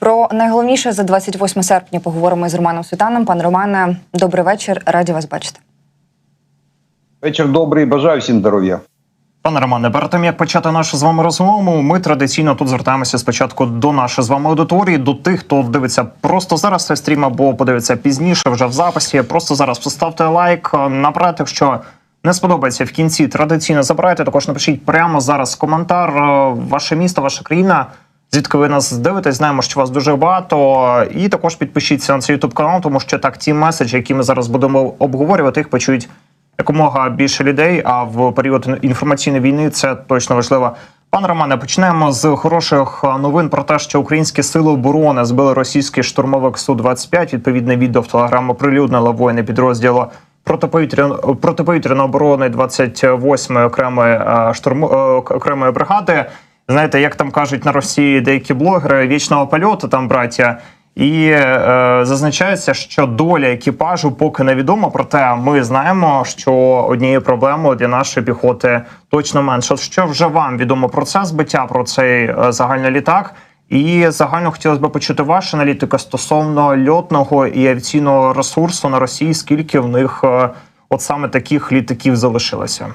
Про найголовніше за 28 серпня поговоримо з Романом Світаном. Пане Романе, добрий вечір. Раді вас бачити. Вечір добрий, бажаю всім здоров'я. Пане Романе, перед тим як почати нашу з вами розмову, ми традиційно тут звертаємося спочатку до нашої з вами аудиторії, до тих, хто дивиться просто зараз цей стрім або подивиться пізніше, вже в записі. Просто зараз поставте лайк. Наперед, якщо не сподобається в кінці, традиційно забирайте. Також напишіть прямо зараз коментар. е, Ваше місто, ваша країна. Звідки ви нас дивитесь? Знаємо, що вас дуже багато. І також підпишіться на цей ютуб канал, тому що так ті меседжі, які ми зараз будемо обговорювати, їх почують якомога більше людей. А в період інформаційної війни це точно важливо. Пане Романе, почнемо з хороших новин про те, що українські сили оборони збили російський штурмовик су 25 Відповідне відео в телеграм оприлюднило воїни підрозділу протиповітряної оборони 28-ї окремої е, штурм е, окремої бригади. Знаєте, як там кажуть на Росії деякі блогери вічного польоту, там браття. І е, зазначається, що доля екіпажу поки невідома. Проте ми знаємо, що однією проблемою для нашої піхоти точно менше. Що вже вам відомо про це збиття, про цей е, загальний літак? І загально хотілося б почути вашу аналітику стосовно льотного і авіаційного ресурсу на Росії. Скільки в них е, от саме таких літаків залишилося?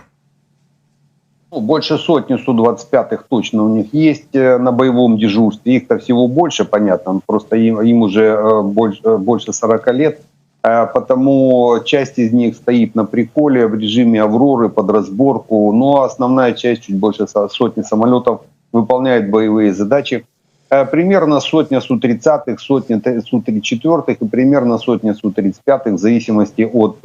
Ну, больше сотни Су-25 точно у них есть э, на боевом дежурстве. Их-то всего больше, понятно. Просто им, им уже э, больше, э, больше 40 лет. Потому часть из них стоит на приколе в режиме «Авроры» под разборку. Но основная часть, чуть больше со- сотни самолетов, выполняет боевые задачи. Примерно сотня Су-30, сотня Т- Су-34 и примерно сотня Су-35 в зависимости от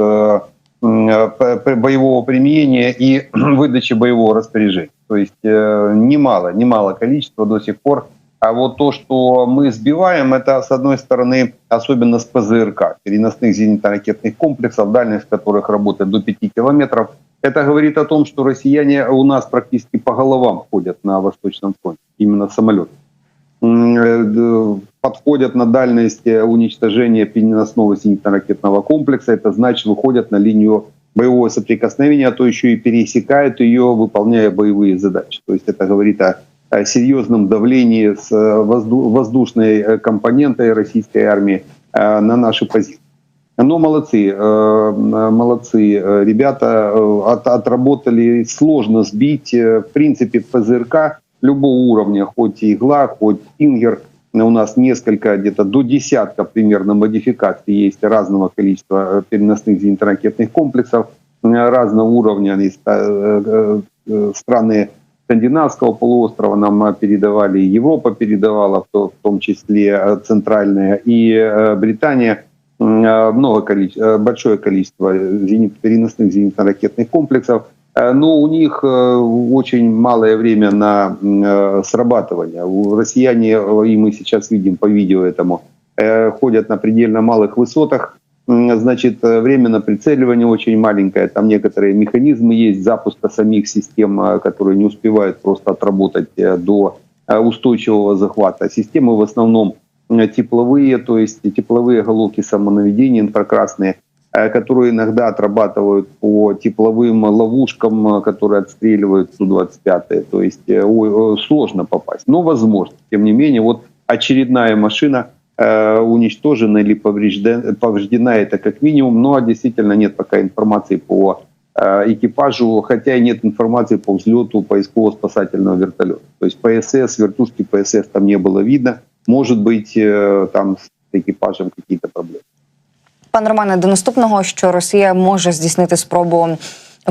боевого применения и выдачи боевого распоряжения. То есть э, немало, немало количества до сих пор. А вот то, что мы сбиваем, это, с одной стороны, особенно с ПЗРК, переносных зенитно-ракетных комплексов, дальность которых работает до 5 километров. Это говорит о том, что россияне у нас практически по головам ходят на Восточном фронте, именно самолеты э, подходят на дальность э, уничтожения переносного зенитно-ракетного комплекса. Это значит, выходят на линию боевого соприкосновения, а то еще и пересекают ее, выполняя боевые задачи. То есть это говорит о, серьезном давлении с э, возду- воздушной э, компонентой российской армии э, на наши позиции. Но молодцы, м, молодцы э, ребята, от- отработали, сложно сбить. В принципе, ПЗРК любого уровня, хоть игла, хоть стингер, у нас несколько, где-то до десятка примерно модификаций есть разного количества э, переносных зенитно-ракетных комплексов, э, разного уровня. Ста- э, страны Скандинавского полуострова нам передавали, Европа передавала, в то- в том числе центральная, и Британия много количество, большое количество зенит, переносных зенитно-ракетных комплексов. Э, Но у них э, очень малое время на э, срабатывание. У Россияне, и мы сейчас видим по видео этому, ходят на предельно малых высотах. Значит, время на прицеливание очень маленькое. Там некоторые механизмы есть запуска самих систем, которые не успевают просто отработать до устойчивого захвата. Системы в основном тепловые, то есть тепловые головки самонаведения инфракрасные, которые иногда отрабатывают по тепловым ловушкам, э, которые отстреливают Су-25. То есть э, ой, э, сложно попасть, но возможно. Тем не менее, вот очередная машина э, уничтожена или повреждена, повреждена это как минимум, но действительно нет пока информации по э, экипажу, хотя и нет информации по взлету поисково-спасательного вертолета. То есть ПСС, вертушки ПСС там не было видно. Может быть, э, там с экипажем какие-то проблемы. Пане Романе, до наступного, що Росія може здійснити спробу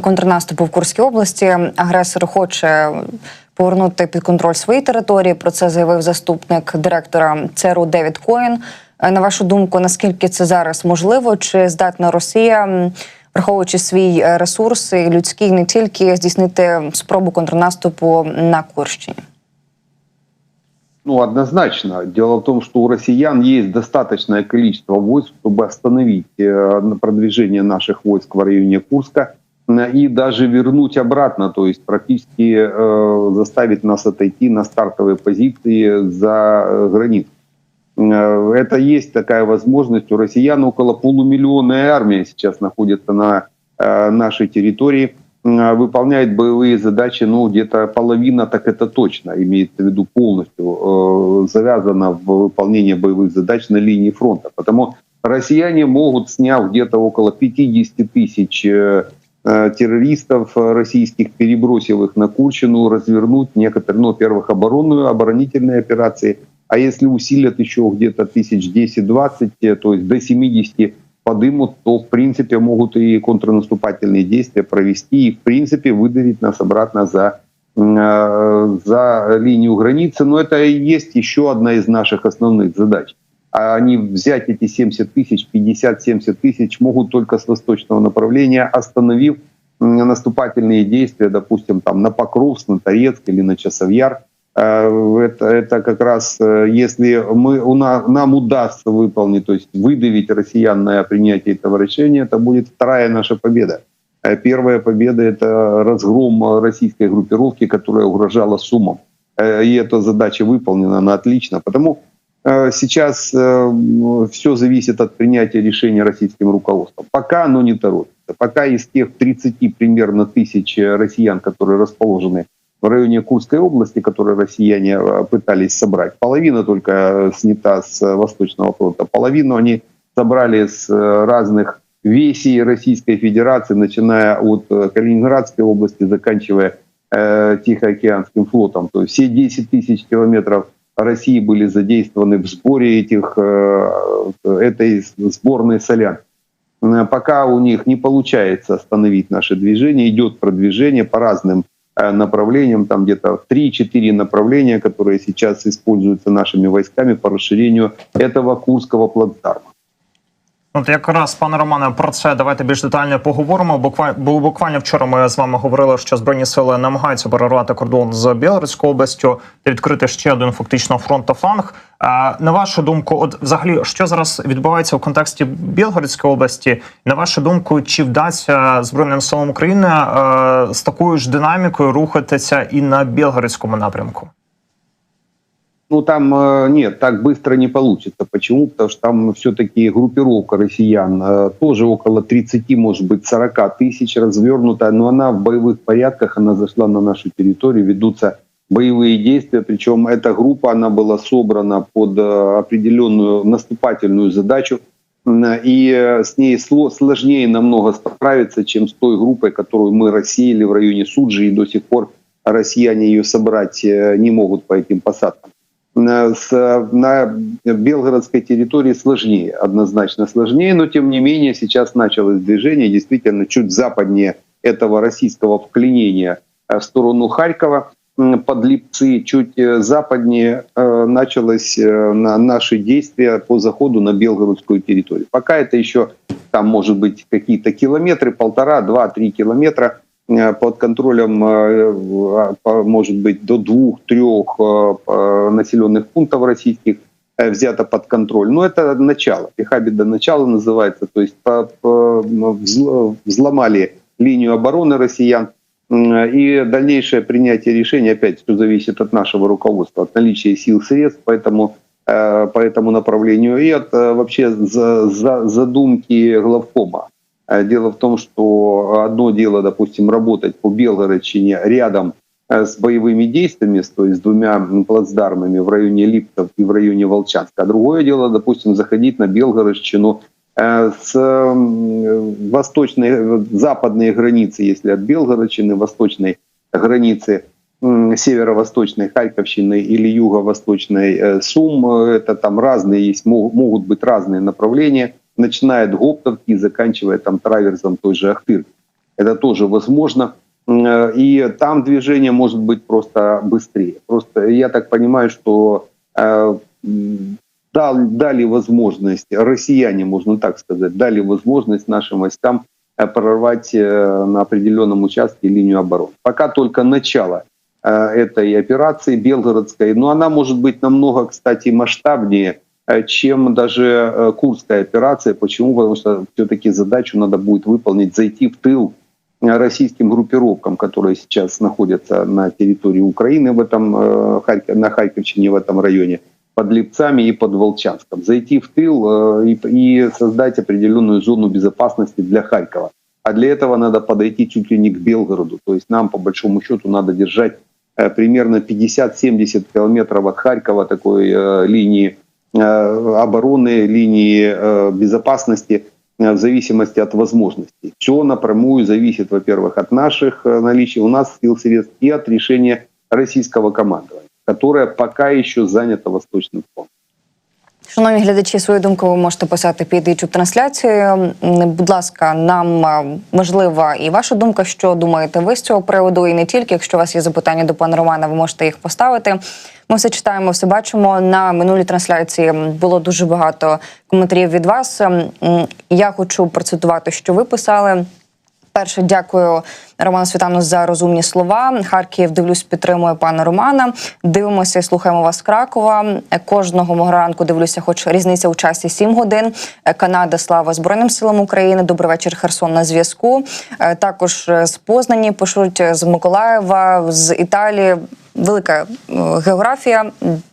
контрнаступу в Курській області. Агресор хоче повернути під контроль свої території. Про це заявив заступник директора ЦРУ Девід Коін. Е, На вашу думку, наскільки це зараз можливо? Чи здатна Росія, враховуючи свій е, ресурс людський, не тільки здійснити спробу контрнаступу на Курщині? Ну, однозначно. Дело в том, что у россиян есть достаточное количество войск, чтобы остановить э, продвижение наших войск в районе Курска э, и даже вернуть обратно, то есть практически э, заставить нас отойти на стартовые позиции за э, границу. Это есть такая возможность. У россиян около полумиллионная армия сейчас находится на э, нашей территории. М, выполняет боевые задачи, ну, где-то половина, так это точно, имеется в виду полностью, э, завязана в выполнении боевых задач на линии фронта. Потому россияне могут, сняв где-то около 50 тысяч э, э, террористов российских, перебросив их на Курчину, развернуть некоторые, ну, во-первых, оборонную, оборонительные операции, а если усилят еще где-то тысяч 10-20, э, то есть до 70 подымут, то в принципе могут и контрнаступательные действия провести и в принципе выдавить нас обратно за, э, за линию границы. Но это и есть еще одна из наших основных задач. А они взять эти 70 тысяч, 50-70 тысяч могут только с восточного направления, остановив наступательные действия, допустим, там на Покровск, на Торецк или на Часовьяр. Э, Это, это как раз, э, если мы, у нас, нам удастся выполнить, то есть выдавить россиян на принятие этого решения, это будет вторая наша победа. Э, Первая победа – это разгром российской группировки, которая угрожала Сумам. Э, И эта задача выполнена, она отлично. Потому э, сейчас все зависит от принятия решения российским руководством. Пока оно не торопится. Пока из тех 30 примерно тысяч россиян, которые расположены в районе Курской области, которые россияне э, пытались собрать, половина только э, снята с э, Восточного фронта, половину они собрали с разных весей Российской Федерации, начиная от Калининградской области, заканчивая Тихоокеанским флотом. То есть все 10 тысяч километров России были задействованы в сборе этих, этой сборной солянки. Э, Пока у них не получается остановить наше движение, идет продвижение по разным направлениям, там где-то 3-4 направления, которые сейчас используются нашими войсками по расширению этого Курского плацдарма. От якраз пане Романе, про це давайте більш детально поговоримо. Буквально буквально вчора ми з вами говорили, що збройні сили намагаються перервати кордон з Білоруською областю та відкрити ще один фактично фронтофланг. А на вашу думку, от взагалі, що зараз відбувається в контексті Білгородської області? На вашу думку, чи вдасться збройним силам України е, з такою ж динамікою рухатися і на Білгородському напрямку? Ну, там э, нет, так быстро не получится. Почему? Потому что там все-таки группировка россиян, э, тоже около 30, может быть, 40 тысяч развернута, но она в боевых порядках, она зашла на нашу территорию, ведутся боевые действия, причем эта группа, она была собрана под э, определенную наступательную задачу, и с ней сло- сложнее намного справиться, чем с той группой, которую мы рассеяли в районе Суджи, и до сих пор россияне ее собрать не могут по этим посадкам. С- на белгородской территории сложнее, однозначно сложнее, но тем не менее сейчас началось движение действительно чуть западнее этого российского вклинения э, в сторону Харькова, под Липцы, чуть э, западнее э, началось на наши действия по заходу на белгородскую территорию. Пока это еще там может быть какие-то километры, полтора, два, три километра под контролем, э, по- может быть, до двух-трех э, э, населенных пунктов российских э, взято под контроль. Но это начало. Пехаби до начала называется. То есть взломали линию обороны россиян. И дальнейшее принятие решений, опять все зависит от нашего руководства, от наличия сил, средств, поэтому э, по этому направлению и от э, вообще за- за- задумки главкома. Э, Дело в том, что одно дело, допустим, работать по Белгородчине рядом э, с боевыми действиями, то есть с двумя плацдармами в районе Липтов и в районе Волчанска. А другое дело, допустим, заходить на Белгородчину э, с восточной, западной границы, если от Белгородчины, восточной границы северо-восточной Харьковщины или юго-восточной Сум, это там разные есть, мог- могут быть разные направления, начиная от Гоптовки и заканчивая там траверсом той же Ахтырки. Это тоже возможно. Э, И там движение может быть просто быстрее. Просто я так понимаю, что э, дали возможность, россияне, можно так сказать, дали возможность нашим войскам э, прорвать на определенном участке линию обороны. Пока только начало этой операции белгородской, но она может быть намного, кстати, масштабнее, чем даже э, Курская операция. Почему? Потому что все-таки задачу надо будет выполнить, зайти в тыл э, российским группировкам, которые сейчас находятся на территории Украины в этом, э, на Харьковщине в этом районе, под Липцами и под Волчанском. Зайти в тыл э, и, создать определенную зону безопасности для Харькова. А для этого надо подойти чуть ли не к Белгороду. То есть нам, по большому счету, надо держать э, примерно 50-70 километров от Харькова такой э, линии э, обороны, линии э, безопасности э, в зависимости от возможностей. Все напрямую зависит, во-первых, от наших э, наличий у нас сил средств и от решения российского командования, которое пока еще занято Восточным фронтом. Шановні глядачі, свою думку ви можете писати під youtube трансляцією. Будь ласка, нам е, важлива і ваша думка, що думаєте ви з цього приводу, і не тільки. Якщо у вас є запитання до пана Романа, ви можете їх поставити. Ми все читаємо, все бачимо. На минулій трансляції було дуже багато коментарів від вас. М, Я хочу процитувати, що ви писали. Перше, дякую Роману Світану за розумні слова. Харків дивлюсь, підтримує пана Романа. Дивимося і слухаємо вас з Кракова. Кожного мого ранку дивлюся, хоч різниця у часі 7 годин. Канада, слава Збройним силам України. Добрий вечір, Херсон на зв'язку. Е, Також е, з Познані пишуть з Миколаєва, з Італії. Велика е, географія.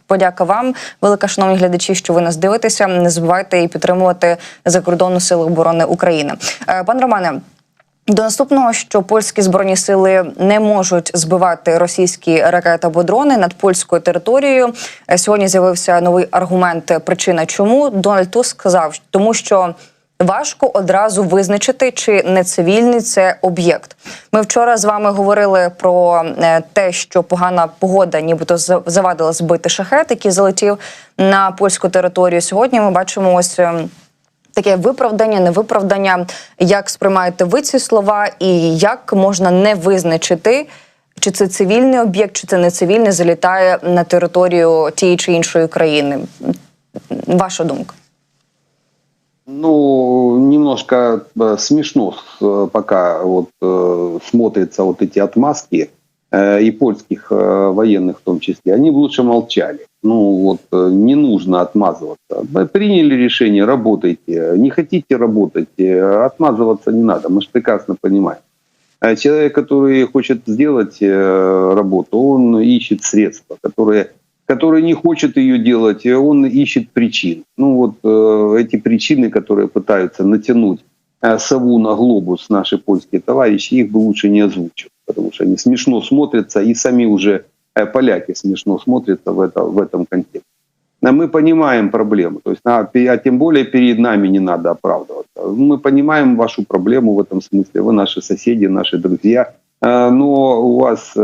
Подяка вам, велика шановні глядачі, що ви нас дивитеся. Не забувайте і підтримувати закордонну сили оборони України. Пан Романе. До наступного, що польські збройні сили не можуть збивати російські ракети або дрони над польською територією. Е, Сьогодні з'явився новий аргумент. Причина чому Дональд Туск сказав, тому що важко одразу визначити, чи не цивільний це об'єкт. Ми вчора з вами говорили про е, те, що погана погода, нібито за- завадила збити шахет, який залетів на польську територію. Сьогодні ми бачимо ось ем, таке виправдання, невиправдання. Як сприймаєте ви ці слова, і як можна не визначити, чи це цивільний об'єкт, чи це не цивільний, залітає на територію тієї чи іншої країни? Ваша думка? Ну, немножко э, смешно э, пока вот э, смотрятся вот эти отмазки э, и польских э, военных в том числе. Они бы лучше молчали. Ну вот э, не нужно отмазываться. Вы приняли решение, работайте. Не хотите работать, э, отмазываться не надо. Мы же прекрасно понимаем. А Человек, который хочет сделать э, работу, он ищет средства, которые который не хочет ее делать, он ищет причин. Ну вот эти причины, которые пытаются натянуть сову на глобус наши польские товарищи, их бы лучше не озвучивать, потому что они смешно смотрятся, и сами уже поляки смешно смотрятся в, это, в этом контексте. А Мы понимаем проблему, то есть, а, а тем более перед нами не надо оправдываться. Мы понимаем вашу проблему в этом смысле, вы наши соседи, наши друзья, Э, но у вас э,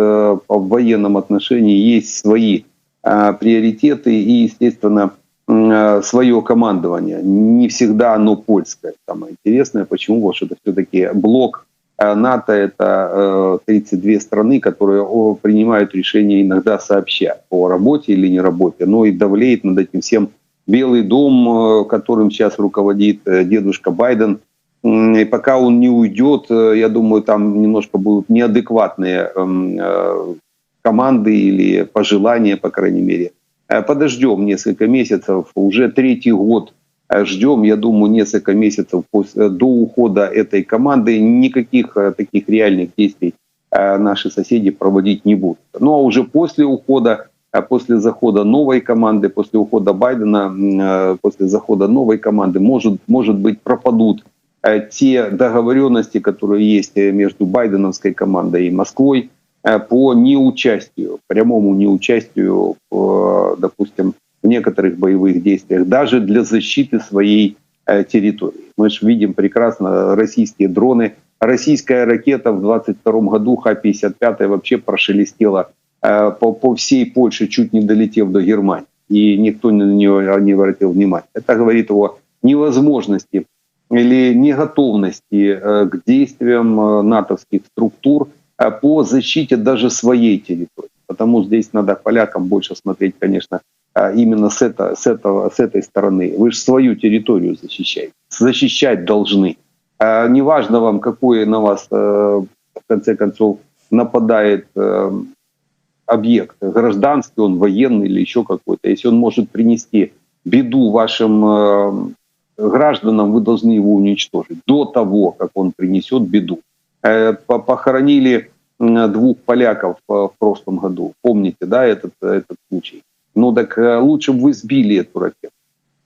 в военном отношении есть свои э, приоритеты и, естественно, свое командование. Не всегда оно польское. Самое интересное, почему? Потому что это все-таки блок э, НАТО, это э, 32 страны, которые принимают решения иногда сообща о работе или не работе, но и давлеет над этим всем Белый дом, э, которым сейчас руководит э, дедушка Байден. И пока он не уйдет, э, я думаю, там немножко будут неадекватные эм, э, команды или пожелания, по крайней мере. Э, Подождем несколько месяцев, уже третий год э, ждем, я думаю, несколько месяцев после, до ухода этой команды. Никаких э, таких реальных действий э, наши соседи проводить не будут. Ну а уже после ухода, э, после захода новой команды, после ухода Байдена, э, после захода новой команды, может, может быть, пропадут э, те договоренности, которые есть э, между байденовской командой и Москвой э, по неучастию, прямому неучастию, э, допустим, в некоторых боевых действиях, даже для защиты своей э, территории. Мы же видим прекрасно российские дроны. Российская ракета в 22 году Х-55 вообще прошелестела э, по, по всей Польше, чуть не долетев до Германии. И никто на нее не обратил внимания. Это говорит о невозможности или неготовности э, к действиям натовских структур по защите даже своей территории. Потому здесь надо полякам больше смотреть, конечно, именно с, это, с, этого, с этой стороны. Вы же свою территорию защищаете. Защищать должны. Э, Неважно вам, какой на вас, э, в конце концов, нападает э, объект, гражданский он, военный или еще какой-то. Если он может принести беду вашим э, гражданам, вы должны его уничтожить до того, как он принесет беду. По- Похоронили двух поляков в прошлом году. Помните, да, этот, этот случай? Ну так э, лучше бы вы сбили эту ракету.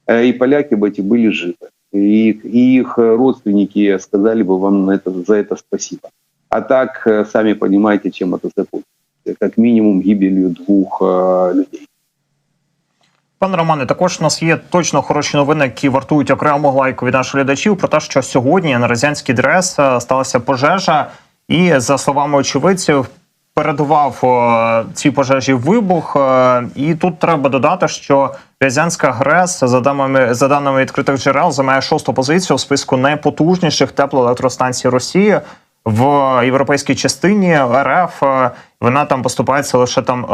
Э, И поляки бы эти были живы. И их, и их родственники сказали бы вам на это, за это спасибо. А так, э, сами понимаете, чем это закончится. Как минимум гибелью двух э, людей. Пане Романе, також у нас є точно хороші новини, які вартують окрему лайку від наших глядачів про те, що сьогодні на Радянській ДРС е, сталася пожежа, і за словами очевидців. Передував цій пожежі вибух, е, і тут треба додати, що Рязанська ГРЕС за даними за даними відкритих джерел займає шосту позицію у списку найпотужніших теплоелектростанцій Росії в європейській частині РФ. е, Вона там поступається лише там е,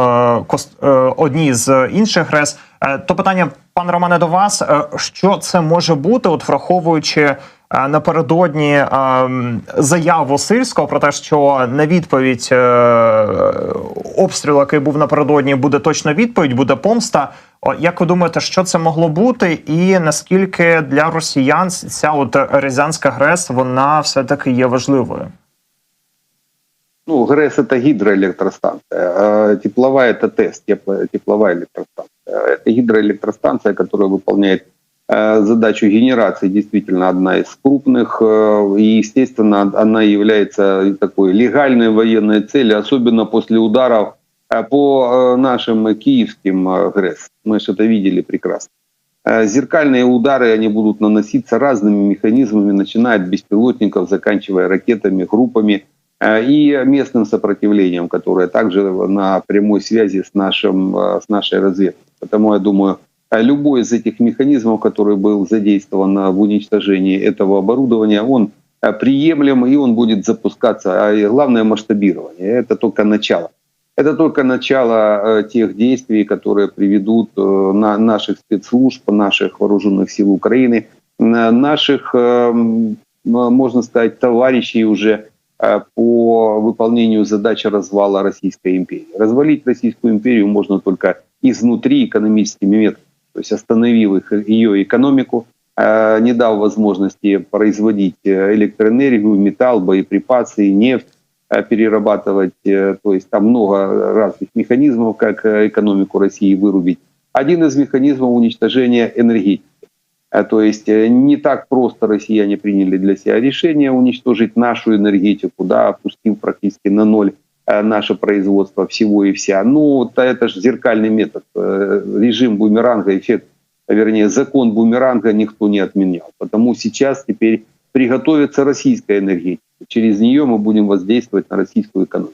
кос- е, одній з інших ГРЕС. То питання, пане Романе, до вас: що це може бути, от враховуючи напередодні е, м, заяву Сирського про те, що на відповідь е, обстрілу, який був напередодні, буде точна відповідь, буде помста. О, Як ви думаєте, що це могло бути, і наскільки для росіян ця от Рязанська ГРЕС вона все таки є важливою? Ну, ГРЭС это гидроэлектростанция, а тепловая это тест, тепло- тепловая электростанция. Это гидроэлектростанция, которая выполняет э, задачу генерации, действительно одна из крупных, э, и, естественно, она является такой легальной военной целью, особенно после ударов э, по э, нашим киевским э, ГРЭС. Мы же это видели прекрасно. Э, Зеркальные удары, они будут наноситься разными механизмами, начиная от беспилотников, заканчивая ракетами, группами э, и местным сопротивлением, которое также на прямой связи с, нашим, э, с нашей разведкой. Потому я думаю, э, любой из этих механизмов, который был задействован в уничтожении этого оборудования, он э, приемлем и он будет запускаться. А главное масштабирование. Это только начало. Это только начало э, тех действий, которые приведут э, на наших спецслужб, наших вооруженных сил Украины, на наших, э, м, можно сказать, товарищей уже по выполнению задачи развала Российской империи. Развалить Российскую империю можно только изнутри экономическими методами, то есть остановив их, ее экономику, э, не дав возможности производить э, электроэнергию, металл, боеприпасы, нефть, э, перерабатывать, то есть там много разных механизмов, как экономику России вырубить. Один из механизмов уничтожения энергетики. То есть не так просто россияне приняли для себя решение уничтожить нашу энергетику, да, опустив практически на ноль наше производство всего и вся. Ну, то это же зеркальный метод. Э, Режим бумеранга, эффект, вернее, закон бумеранга никто не отменял. Потому сейчас теперь приготовится российская энергетика. Через нее мы будем воздействовать на российскую экономику.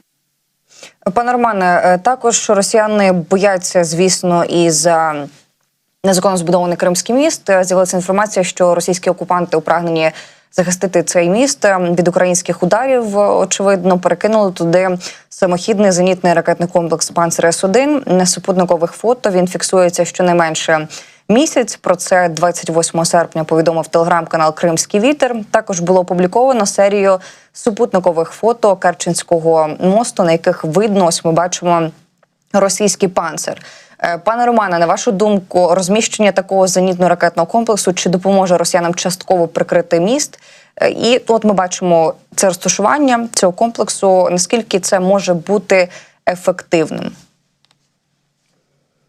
Пане Романе, е, також росіяни бояться, звісно, і за незаконно збудований Кримський міст. Е, З'явилася інформація, що російські окупанти у прагненні захистити цей міст від українських ударів. Очевидно, перекинули туди самохідний зенітний ракетний комплекс Панцер С-1. На супутникових фото він фіксується щонайменше місяць. Про це 28 серпня повідомив телеграм-канал Кримський вітер. Також було опубліковано серію супутникових фото Керченського мосту, на яких видно, ось ми бачимо російський панцир. Е, Пане Романе, на вашу думку, розміщення такого зенітно-ракетного комплексу чи допоможе росіянам частково прикрити міст? Е, І от ми бачимо це розташування цього комплексу. Наскільки це може бути ефективним?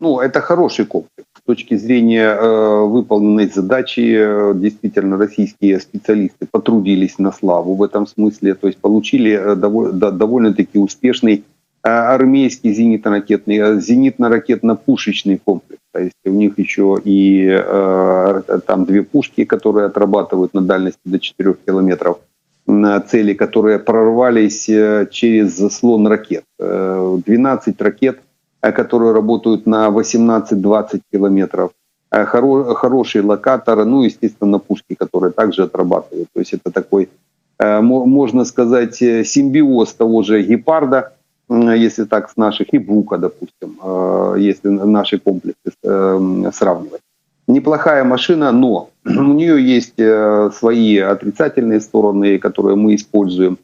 Ну, это хороший комплекс. С точки зрения э, выполненной задачи, э, действительно, российские специалисты потрудились на славу в этом смысле, то есть получили э, дово- да- довольно-таки успешный э, армейский зенитно-ракетный, э, зенитно-ракетно-пушечный комплекс. То есть у них еще и э, там две пушки, которые отрабатывают на дальности до 4 километров на цели, которые прорвались э, через заслон ракет. Э, 12 ракет э, которые работают на 18-20 километров. Э, хоро- Хороший локатор, ну, естественно, пушки, которые также отрабатывают. То есть это такой, э, мо- можно сказать, э, симбиоз того же гепарда, если так с наших, и бука, допустим, э, если наши комплексы э, сравнивать. Неплохая машина, но у нее есть э, свои отрицательные стороны, которые мы используем.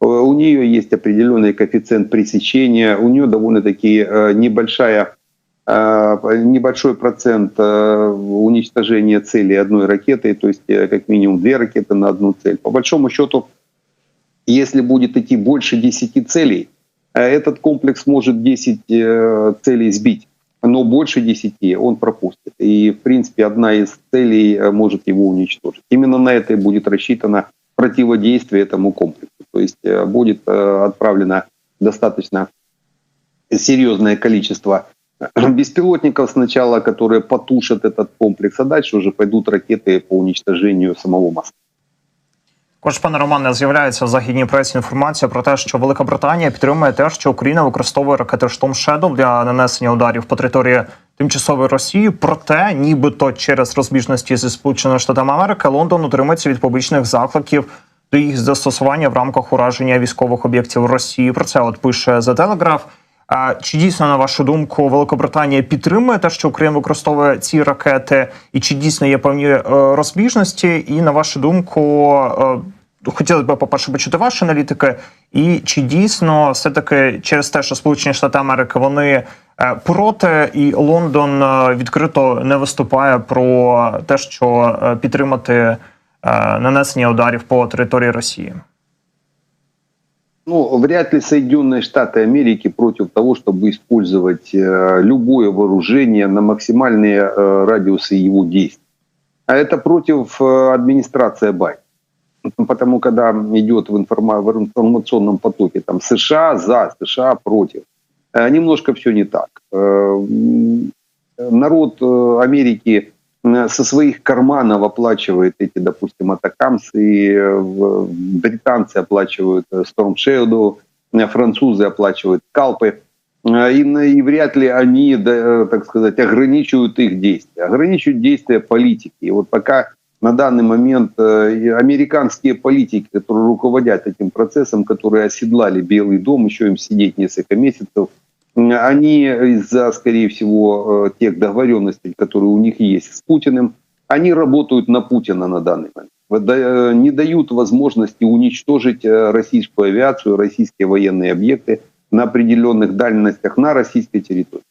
Э, У нее есть определенный коэффициент пресечения, у нее довольно-таки небольшая, небольшой процент уничтожения цели одной ракетой, то есть как минимум две ракеты на одну цель. По большому счету, если будет идти больше 10 целей, этот комплекс может 10 э, целей сбить. но больше 10 он пропустит. И, в принципе, одна из целей э, может его уничтожить. Именно на это и будет рассчитано противодействие этому комплексу. То есть э, будет отправлено достаточно серьезное количество беспилотников сначала, которые потушат этот комплекс, а дальше уже пойдут ракеты по уничтожению самого моста. Також, пане Романе, з'являється в західній пресі інформація про те, що Велика Британія підтримує те, що Україна використовує ракети Штом Shadow для нанесення ударів по території тимчасової Росії. Проте, нібито через розбіжності зі Сполученими Штатами Америки, Лондон утримується від публічних закликів до їх застосування в рамках ураження військових об'єктів Росії. Про це от пише The Telegraph. А Чи дійсно, на вашу думку, Великобританія підтримує те, що Україна використовує ці ракети, і чи дійсно є певні е, розбіжності? І на вашу думку, е, хотіли б, по-перше, почути ваші аналітики, і чи дійсно все таки через те, що Сполучені Штати Америки вони е, проти, і Лондон е, відкрито не виступає про те, що е, підтримати е, нанесення ударів по території Росії? Ну, вряд ли Соединенные Штаты Америки против того, чтобы использовать э, любое вооружение на максимальные э, радиусы его действий. А это против э, администрации Байдена. Потому когда идет в, информа- в информационном потоке там США за, США против, э, немножко все не так. Э, народ э, Америки со своих карманов оплачивает эти, допустим, атакамсы, британцы оплачивают Storm Shadow, французы оплачивают скалпы, Э, и, и вряд ли они, так сказать, ограничивают их действия. Ограничивают действия политики. И вот пока на данный момент э, американские политики, которые руководят этим процессом, которые оседлали Белый дом, еще им сидеть несколько месяцев, они из-за, скорее всего, э, тех договоренностей, которые у них есть с Путиным, они работают на Путина на данный момент. Э, Не дают возможности уничтожить российскую авиацию, российские военные объекты на определенных дальностях на российской территории.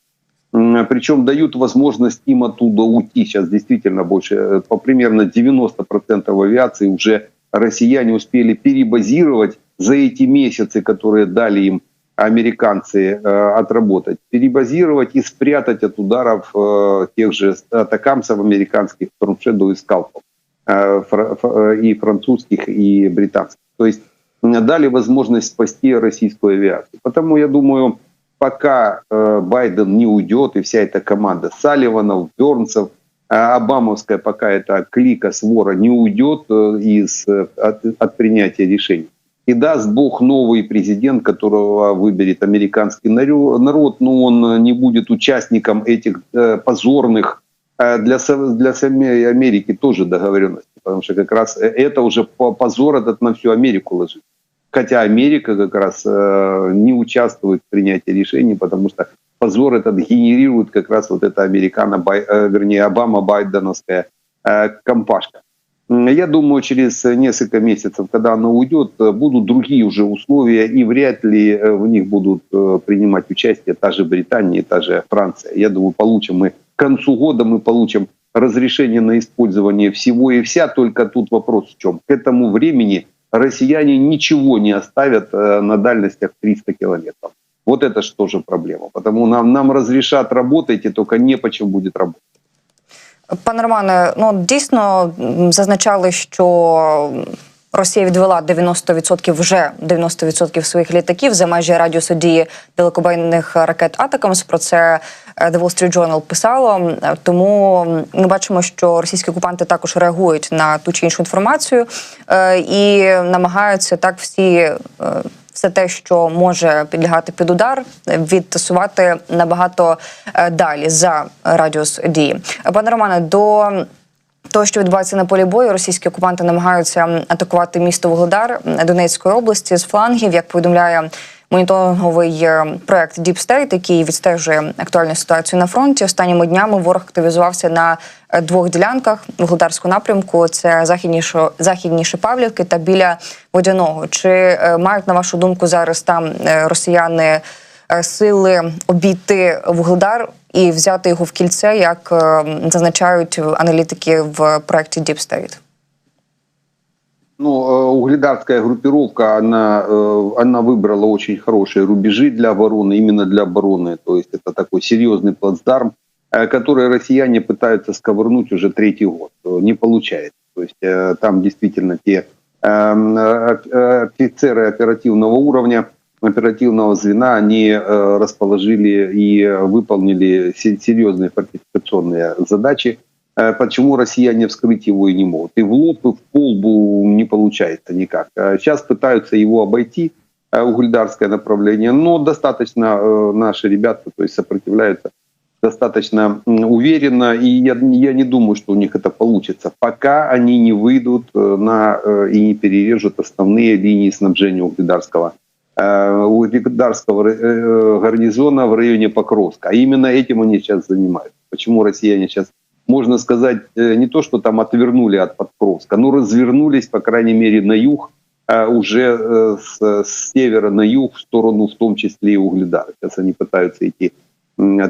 Причем дают возможность им оттуда уйти. Сейчас действительно больше, э, по примерно 90% авиации уже россияне успели перебазировать за эти месяцы, которые дали им американцы э, отработать, перебазировать и спрятать от ударов э, тех же атакамсов американских, Shadow и скалпов, э, фра- ф- э, и французских, и британских. То есть дали возможность спасти российскую авиацию. Потому я думаю, пока э, Байден не уйдет, и вся эта команда Салливанов, Бернсов, а Обамовская, пока эта клика свора не уйдет э, из, э, от, от принятия решений. И даст Бог новый президент, которого выберет американский народ, но он не будет участником этих позорных для, для самой Америки тоже договоренностей. Потому что как раз это уже по- позор этот на всю Америку ложит. Хотя Америка как раз э, не участвует в принятии решений, потому что позор этот генерирует как раз вот эта американо, э, Обама-Байденовская э, компашка. Я думаю, через несколько месяцев, когда она уйдет, э, будут другие уже условия, и вряд ли в них будут принимать участие та же Британия, та же Франция. Я думаю, получим мы к концу года мы получим разрешение на использование всего и вся, только тут вопрос в чем. К этому времени россияне ничего не оставят э, на дальностях 300 километров. Вот это же тоже проблема. Потому нам, нам разрешат и только не по чем будет работать. Пане Романе, ну дійсно зазначали, що Росія відвела 90% вже 90% своїх літаків за межі радіусу дії далекобійних ракет Атакамс. Про це е, The Wall Street Journal писало. Тому ми бачимо, що російські окупанти також реагують на ту чи іншу інформацію е, і намагаються так всі. е, все те, що може підлягати під удар, відтасувати набагато далі за радіус дії. Пане Романе, до того, що відбувається на полі бою, російські окупанти намагаються атакувати місто Вугледар Донецької області з флангів, як повідомляє. Моніторинговий е, проект Deep State, який відстежує актуальну ситуацію на фронті. Останніми днями ворог активізувався на е, двох ділянках Вугледарського напрямку. Це західніше, західніше Павлівки та біля водяного. Чи е, мають на вашу думку зараз там росіяни сили обійти Вугледар і взяти його в кільце, як е, зазначають аналітики в проекті Deep State? Ну, э, угледарская группировка, она, э, она выбрала очень хорошие рубежи для обороны, именно для обороны. То есть это такой серьезный плацдарм, э, который россияне пытаются сковырнуть уже третий год. Э, Не получается. То есть э, там действительно те эм, э, э, офицеры оперативного уровня, оперативного звена, они э, расположили и выполнили се- серьезные фортификационные задачи. Э, Почему россияне вскрыть его и не могут? И в лоб, и в полбу не получается никак. Э, Сейчас пытаются его обойти, угледарское направление, но достаточно наши ребята то есть сопротивляются достаточно уверенно, и я, я не думаю, что у них это получится, пока они не выйдут на, и не перережут основные линии снабжения угледарского э, угледарского э, гарнизона в районе Покровска. А именно этим они сейчас занимаются. Почему россияне сейчас, можно сказать, э, не то, что там отвернули от Покровска, но развернулись, по крайней мере, на юг, э, уже с, с севера на юг, в сторону в том числе и Угледара. Сейчас они пытаются идти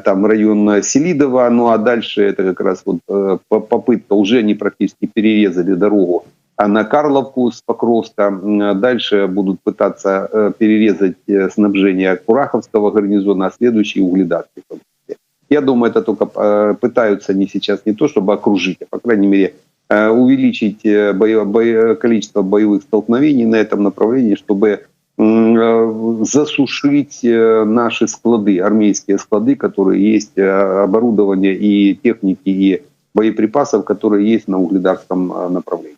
там район Селидова, ну а дальше это как раз вот по- попытка, уже они практически перерезали дорогу а на Карловку с Покровска. А Дальше будут пытаться э, перерезать э, снабжение Кураховского гарнизона, а следующий Угледарский. Я думаю, это только э, пытаются они сейчас не то, чтобы окружить, а по крайней мере увеличить боё- боё- количество боевых столкновений на этом направлении, чтобы засушить наши склады, армейские склады, которые есть, оборудование и техники, и боеприпасов, которые есть на угледарском направлении.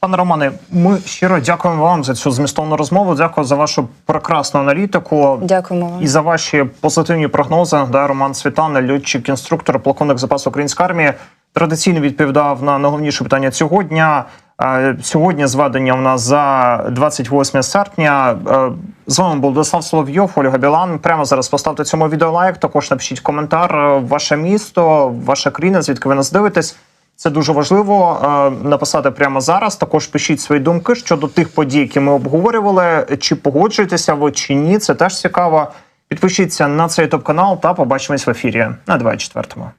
Пане Романе, ми щиро дякуємо вам за цю змістовну розмову. Дякую за вашу прекрасну аналітику. Дякуємо вам. І за ваші позитивні прогнози, да, Роман Світан, льотчик, інструктор, полковник запасу української армії, традиційно відповідав на найголовніше питання цього дня. Е, Сьогодні зведення у нас за 28 серпня. Е, З вами був Владислав Соловйов, Ольга Білан. Прямо зараз поставте цьому відео лайк. Також напишіть коментар. е, Ваше місто, ваша країна, звідки ви нас дивитесь. Це дуже важливо е, написати прямо зараз. Також пишіть свої думки щодо тих подій, які ми обговорювали. Чи погоджуєтеся ви чи ні? Це теж цікаво. Підпишіться на цей топ канал та побачимось в ефірі на 24-му.